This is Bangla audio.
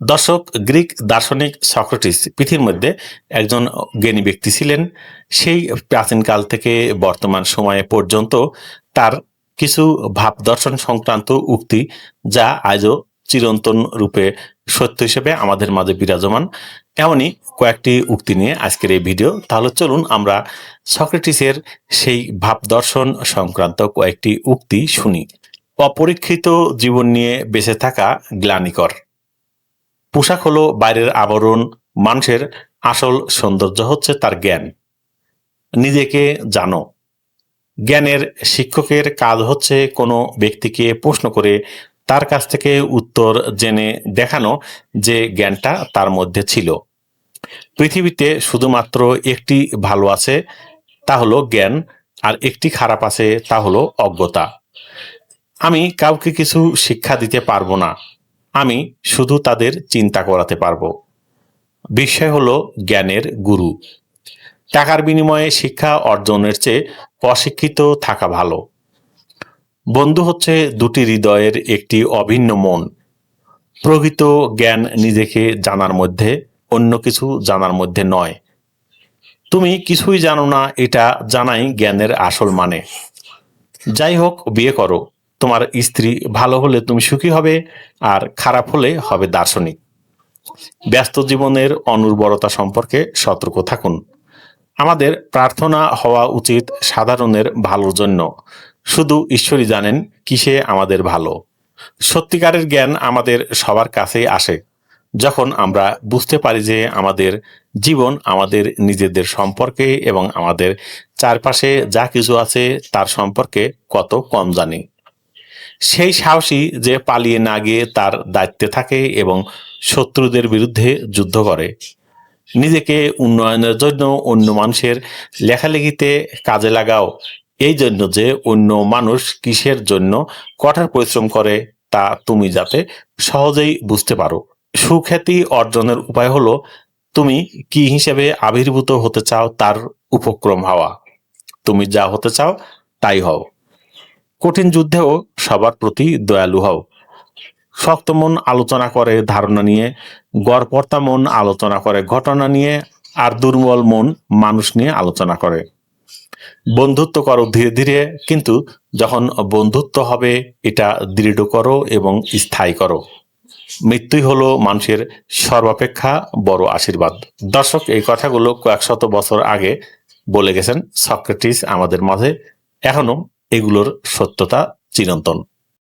দর্শক, গ্রিক দার্শনিক সক্রেটিস পৃথিবীর মধ্যে একজন জ্ঞানী ব্যক্তি ছিলেন। সেই প্রাচীনকাল থেকে বর্তমান সময়ে পর্যন্ত তার কিছু ভাব দর্শন সংক্রান্ত উক্তি যা আজও চিরন্তন রূপে সত্য হিসেবে আমাদের মাঝে বিরাজমান। এমনই কয়েকটি উক্তি নিয়ে আজকের এই ভিডিও। তাহলে চলুন আমরা সক্রেটিসের সেই ভাব দর্শন সংক্রান্ত কয়েকটি উক্তি শুনি। অপরীক্ষিত জীবন নিয়ে বেঁচে থাকা গ্লানিকর। পোশাক হলো বাইরের আবরণ, মানুষের আসল সৌন্দর্য হচ্ছে তার জ্ঞান। নিজেকে জানো। জ্ঞানের শিক্ষকের কাজ হচ্ছে কোনো ব্যক্তিকে প্রশ্ন করে তার কাছ থেকে উত্তর জেনে দেখানো যে জ্ঞানটা তার মধ্যে ছিল। পৃথিবীতে শুধুমাত্র একটি ভালো আছে, তা হলো জ্ঞান, আর একটি খারাপ আছে, তা হলো অজ্ঞতা। আমি কাউকে কিছু শিক্ষা দিতে পারব না। আমি শুধু তাদের চিন্তা করাতে পারব। বিষয় হলো জ্ঞানের গুরু। টাকার বিনিময়ে শিক্ষা অর্জনের চেয়ে অশিক্ষিত থাকা ভালো। বন্ধু হচ্ছে দুটি হৃদয়ের একটি অভিন্ন মন। প্রকৃত জ্ঞান নিজেকে জানার মধ্যে, অন্য কিছু জানার মধ্যে নয়। তুমি কিছুই জানো না, এটা জানাই জ্ঞানের আসল মানে। যাই হোক, বিয়ে করো। তোমার স্ত্রী ভালো হলে তুমি সুখী হবে, আর খারাপ হলে হবে দার্শনিক। ব্যস্ত জীবনের অনুর্বরতা সম্পর্কে সতর্ক থাকুন। আমাদের প্রার্থনা হওয়া উচিত সাধারণের ভালোর জন্য। শুধু ঈশ্বরই জানেন কিসে আমাদের ভালো। সত্যিকারের জ্ঞান আমাদের সবার কাছেই আসে। যখন আমরা বুঝতে পারি যে আমাদের জীবন আমাদের নিজেদের সম্পর্কে এবং আমাদের চারপাশে যা কিছু আছে তার সম্পর্কে কত কম জানি। সেই সাহসী যে পালিয়ে না গিয়ে তার দায়িত্বে থাকে এবং শত্রুদের বিরুদ্ধে যুদ্ধ করে। নিজেকে উন্নয়নের জন্য অন্য মানুষের লেখালেখিতে কাজে লাগাও। এই জন্য যে অন্য মানুষ কিসের জন্য কঠোর পরিশ্রম করে তা তুমি যাতে সহজেই বুঝতে পারো। সুখ্যাতি অর্জনের উপায় হলো তুমি কি হিসেবে আবির্ভূত হতে চাও তার উপক্রম হওয়া। তুমি যা হতে চাও তাই হও। কঠিন যুদ্ধেও সবার প্রতি দয়ালু হও। শক্ত মন আলোচনা করে ধারণা নিয়ে গড়পর্তা মন আলোচনা করে ঘটনা নিয়ে, আর দুর্বল মন মানুষ নিয়ে আলোচনা করে। বন্ধুত্ব করো ধীরে ধীরে, কিন্তু যখন বন্ধুত্ব হবে, এটা দৃঢ় করো এবং স্থায়ী করো। মৃত্যুই হলো মানুষের সর্বাপেক্ষা বড় আশীর্বাদ। দর্শক, এই কথাগুলো কয়েক শত বছর আগে বলে গেছেন সক্রেটিস আমাদের মাঝে। এখনও এগুলোর সত্যতা চিরন্তন।